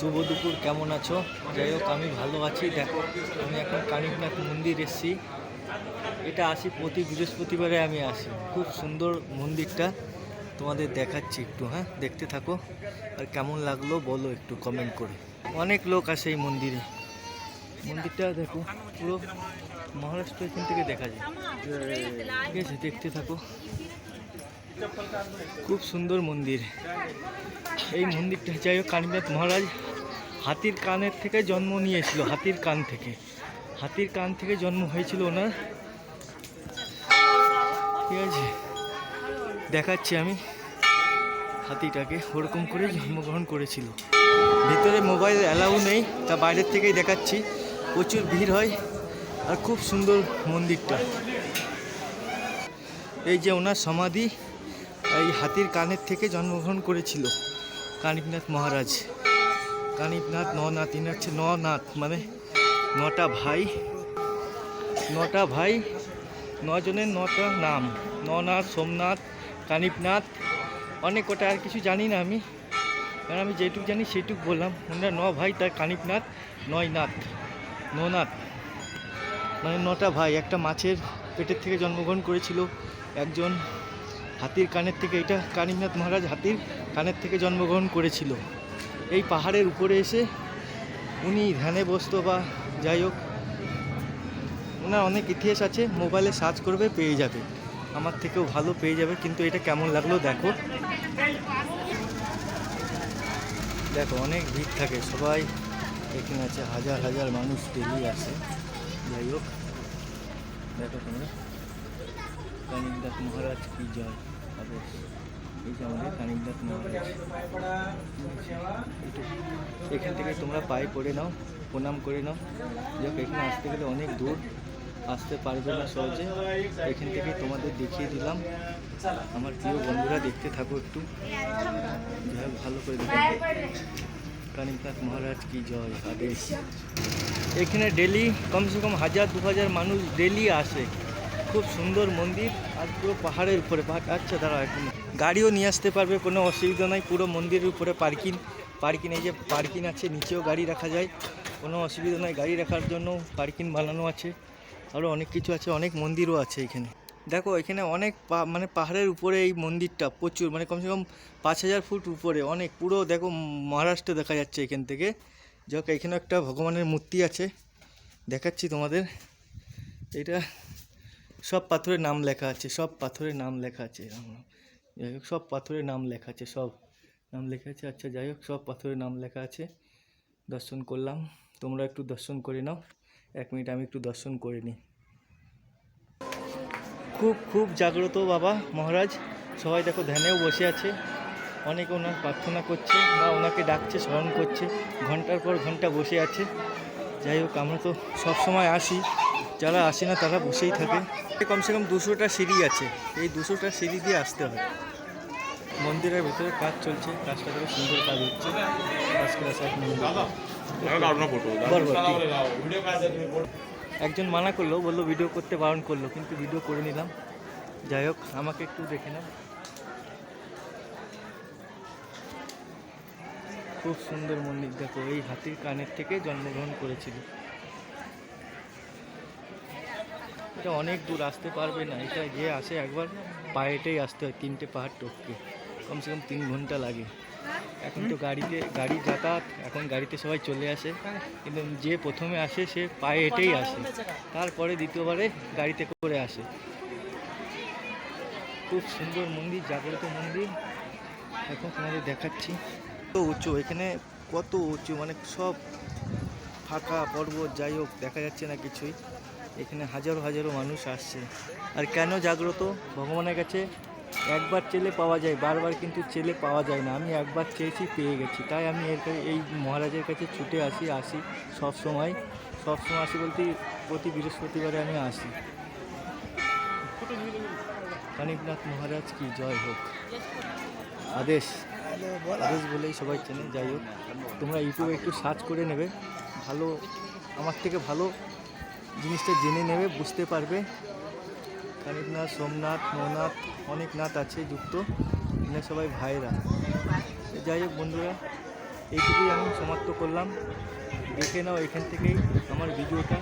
শুভ দুপুর, কেমন আছো? যাই হোক, আমি ভালো আছি। দেখো, আমি এখন কানিকনাথ মন্দির এসেছি। এটা আসি প্রতি বৃহস্পতিবারে আমি আসি। খুব সুন্দর মন্দিরটা। তোমাদের দেখাচ্ছি একটু হ্যাঁ? দেখতে থাকো। আর কেমন লাগল বলো একটু কমেন্ট করে। অনেক লোক আসে এই মন্দিরে। মন্দিরটা দেখো, পুরো মহারাষ্ট্র এখান থেকে দেখা যায়। ঠিক আছে, দেখতে থাকো। খুব সুন্দর মন্দির। এই মন্দিরটা, যাই হোক কানিনাথ মহারাজ হাতির কানের থেকে জন্ম নিয়েছিল, হাতির কান থেকে। হাতির কান থেকে জন্ম হয়েছিল ওনার। ঠিক আছে, দেখাচ্ছি আমি হাতিটাকে, ওরকম করে জন্মগ্রহণ করেছিল। ভিতরে মোবাইল অ্যালাউ নেই, তা বাইরের থেকেই দেখাচ্ছি। প্রচুর ভিড় হয়, আর খুব সুন্দর মন্দিরটা। এই যে ওনার সমাধি, এই হাতির কানের থেকে জন্মগ্রহণ করেছিল কানিকনাথ মহারাজ। কানিকনাথ ননাথ ইনি হচ্ছে ননাথ মানে নটা ভাই নটা ভাই নজনের নটা নাম ননাথ সোমনাথ কানিপনাথ অনেক কটা আর কিছু জানি না আমি কারণ আমি যেটুকু জানি সেইটুকু বললাম ওনারা ন ভাই তার কানিপনাথ নয় নাথ ননাথ মানে নটা ভাই একটা মাছের পেটের থেকে জন্মগ্রহণ করেছিল একজন হাতির কানের থেকে এটা কানিমনাথ মহারাজ হাতির কানের থেকে জন্মগ্রহণ করেছিল এই পাহাড়ের উপরে এসে উনি ধ্যানে বসতো বা যাই হোক, ওনার অনেক ইতিহাস আছে, মোবাইলে সার্চ করবে, পেয়ে যাবে। আমার থেকেও ভালো পেয়ে যাবে, কিন্তু এটা কেমন লাগল দেখো। দেখো, অনেক ভিড় থাকে, সবাই এখানে আছে, হাজার হাজার মানুষ ডেলি আসে, যাই হোক। দেখো তোমরা। মহারাজ কি জয় আদেশ এখান থেকে তোমরা পায়ে পড়ে নাও, প্রণাম করে নাও। যাক, এখানে আসতে গেলে অনেক দূর, আসতে পারবে না সহজে। এখান থেকে তোমাদের দেখিয়ে দিলাম। আমার প্রিয় বন্ধুরা, দেখতে থাকো একটু। যাই ভালো করে কানিকনাথ মহারাজ কি জয় আদেশ এখানে ডেলি, কমসে কম হাজার দু হাজার মানুষ ডেলি আসে। খুব সুন্দর মন্দির আর পুরো পাহাড়ের উপরে পাহাড় আচ্ছা দাঁড়া এখন। গাড়িও নিয়ে আসতে পারবে, কোনো অসুবিধা নাই, পুরো মন্দিরের উপরে পার্কিং। পার্কিং, এই যে পার্কিং আছে, নিচেও গাড়ি রাখা যায়। কোনো অসুবিধা নাই, গাড়ি রাখার জন্য পার্কিং বানানো আছে। আরও অনেক কিছু আছে, অনেক মন্দিরও আছে এখানে। দেখো, এখানে অনেক মানে পাহাড়ের উপরে এই মন্দিরটা প্রচুর মানে কমসে কম পাঁচ হাজার ফুট উপরে, অনেক। পুরো দেখো, মহারাষ্ট্র দেখা যাচ্ছে এখান থেকে। যাক এখানে একটা ভগবানের মূর্তি আছে। দেখাচ্ছি তোমাদের। এটা সব পাথরের নাম লেখা আছে, সব পাথরের নাম লেখা আছে যাই হোক, সব পাথরের নাম লেখা আছে, সব নাম লেখা আছে। আচ্ছা যাই হোক, সব পাথরের নাম লেখা আছে। দর্শন করলাম। তোমরা একটু দর্শন করে নাও। এক মিনিট, আমি একটু দর্শন করে নিই। খুব খুব জাগ্রত বাবা মহারাজ। সবাই দেখো, ধ্যানেও বসে আছে। অনেকে ওনার প্রার্থনা করছে বা ওনাকে ডাকছে, স্মরণ করছে। ঘণ্টার পর ঘণ্টা বসে আছে। যাই হোক, আমরা তো সব সময় আসি। যারা আসে না, তারা বসেই থাকে। কমসে কম দুশোটা সিঁড়ি আছে। এই দুশোটা সিঁড়ি দিয়ে আসতে হয়। মন্দিরের ভেতরে কাজ চলছে, কাজটা খুব সুন্দর কাজ হচ্ছে। একজন মানা করল, বলল ভিডিও করতে বারণ করল, কিন্তু ভিডিও করে নিলাম। যাই হোক, আমাকে একটু দেখে নাও। খুব সুন্দর মন্দির, দেখো, এই হাতির কানের থেকে জন্মগ্রহণ করেছিল। এটা অনেক দূর আসতে পারবে না। এটা যে আসে একবার পায়েটেই আসতে হয়, তিনটে পাহাড় টপকে। কমসে কম তিন ঘণ্টা লাগে। এখন তো গাড়িতে, গাড়ি যাতায়াত, এখন গাড়িতে সবাই চলে আসে। কিন্তু যে প্রথমে আসে, সে পায়ে হেঁটেই আসে। তারপরে দ্বিতীয়বারে গাড়িতে করে আসে। খুব সুন্দর মন্দির, জাগ্রত মন্দির। এখন তোমাদের দেখাচ্ছি। কত উঁচু, এখানে কত উঁচু মানে সব ফাঁকা পর্বত, যাই হোক, দেখা যাচ্ছে না কিছুই। এখানে হাজারো হাজারো মানুষ আসছে। আর কেন জাগ্রত? ভগবানের কাছে একবার চেলে পাওয়া যায়, বারবার কিন্তু চেলে পাওয়া যায় না। আমি একবার চেয়েছি, পেয়ে গেছি। তাই আমি এর এই মহারাজের কাছে ছুটে আসি আসি সব সময়। সব সময় আসি বলতে প্রতি বৃহস্পতিবারে আমি আসি। কানিকনাথ মহারাজ কি জয় হোক। আদেশ। আদেশ বলেই সবাই চেনে। যাই হোক, তোমরা ইউটিউবে একটু সার্চ করে নেবে। ভালো, আমার থেকে ভালো জিনিসটা জেনে নেবে, বুঝতে পারবে। কানিকনাথ সোমনাথ, নৌনাথ, অনেক নাথ আছে যুক্ত। এখানে সবাই ভাইরা। যাই হোক বন্ধুরা, এইটুকুই আমি সমাপ্ত করলাম। দেখে নাও এখান থেকেই আমার ভিডিওটা।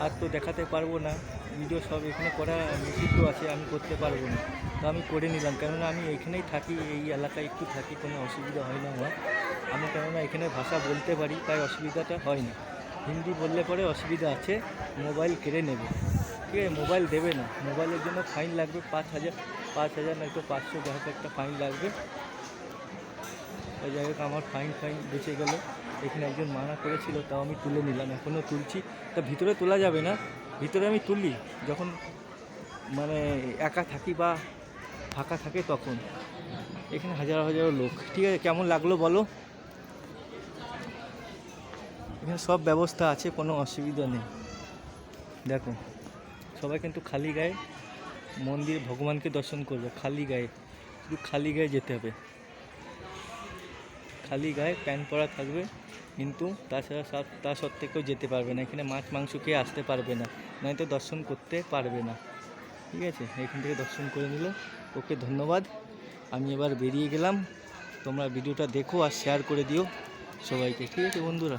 আর তো দেখাতে পারব না। ভিডিও সব এখানে করা নিষিদ্ধ আছে, আমি করতে পারব না। তো আমি করে নিলাম। কেননা আমি এখানেই থাকি, এই এলাকায় একটু থাকি, কোনো অসুবিধা হয় না আমার। আমি কেননা এখানে ভাষা বলতে পারি, তাই অসুবিধাটা হয় না। হিন্দি বললে পরে অসুবিধা আছে, মোবাইল কেড়ে নেবে। ঠিক আছে মোবাইল দেবে না? মোবাইলের জন্য ফাইন লাগবে পাঁচ হাজার পাঁচ হাজার নয়তো পাঁচশো যাই হোক একটা ফাইন লাগবে। যাই হোক আমার ফাইন ফাইন বেঁচে গেল। এখানে একজন মানা করেছিল, তাও আমি তুলে নিলাম, এখনও তুলছি। তা ভিতরে তোলা যাবে না? ভিতরে আমি তুলি, যখন মানে একা থাকি বা ফাঁকা থাকে তখন। এখানে হাজার হাজার লোক। ঠিক আছে, কেমন লাগল বলো? এখানে সব ব্যবস্থা আছে, কোনো অসুবিধা নেই। দেখো, সবাই কিন্তু খালি গায়ে মন্দির, ভগবানকে দর্শন করবে, খালি গায়ে। শুধু খালি গায়ে যেতে হবে। খালি গায়ে প্যান্ট পরা থাকবে, কিন্তু তাছাড়া সব তা সত্ত্বেও যেতে পারবে না। এখানে মাছ মাংস খেয়ে আসতে পারবে না, নয়তো দর্শন করতে পারবে না। ঠিক আছে? এখান থেকে দর্শন করে নিল। ওকে ধন্যবাদ। আমি এবার বেরিয়ে গেলাম। তোমরা ভিডিওটা দেখো আর শেয়ার করে দিও সবাইকে। ঠিক আছে বন্ধুরা?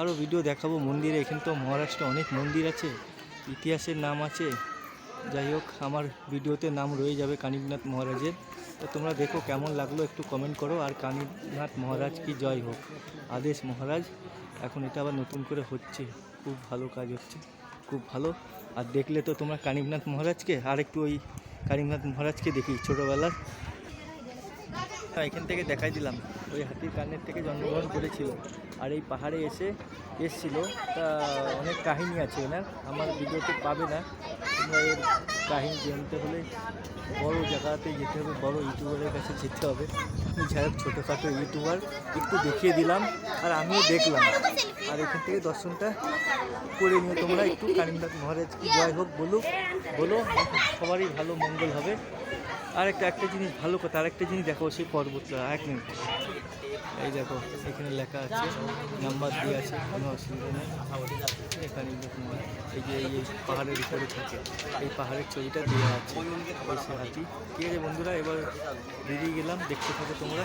আরও ভিডিও দেখাবো মন্দিরে। এখানে তো মহারাষ্ট্রে অনেক মন্দির আছে, ইতিহাসের নাম আছে। যাই হোক, আমার ভিডিওতে নাম রয়ে যাবে কানিকনাথ মহারাজের। তো তোমরা দেখো কেমন লাগল, একটু কমেন্ট করো। আর কানিকনাথ মহারাজ কি জয় হোক। আদেশ মহারাজ, এখন এটা আবার নতুন করে হচ্ছে। খুব ভালো কাজ হচ্ছে, খুব ভালো। আর দেখলে তো তোমরা কানিকনাথ মহারাজকে আর একটু ওই কানিকনাথ মহারাজকে দেখি ছোটোবেলার। হ্যাঁ, এখান থেকে দেখাই দিলাম। ওই হাতির কানের থেকে জন্মগ্রহণ করেছিল। আর এই পাহাড়ে এসে এসছিল। তা অনেক কাহিনী আছে এনার আমার ভিডিওতে পাবে না। তোমরা এর কাহিনী জানতে হলে বড় জায়গাতে যেতে হবে বড় ইউটিউবারের কাছে যেতে হবে। যাই হোক ছোটোখাটো ইউটিউবার একটু দেখিয়ে দিলাম আর আমিও দেখলাম। আর এখান থেকে দর্শনটা করে নিও তোমরা। একটু কারিমনাথ মহারাজ কি জয় হোক বলুক। বলো সবারই ভালো মঙ্গল হবে। আর একটা একটা জিনিস ভালো কথা আর একটা জিনিস দেখো সেই পর্বতটা, এক মিনিট। এই দেখো, এখানে লেখা আছে, নাম্বার দিয়ে আছে, কোনো অসুবিধা নেই। এখানে এই যে এই পাহাড়ের উপরে থাকে, এই পাহাড়ের ছবিটা দেওয়া আছে হাতি ঠিক আছে বন্ধুরা, এবার বেরিয়ে গেলাম, দেখতে থাকো তোমরা।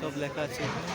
সব লেখা আছে এখানে।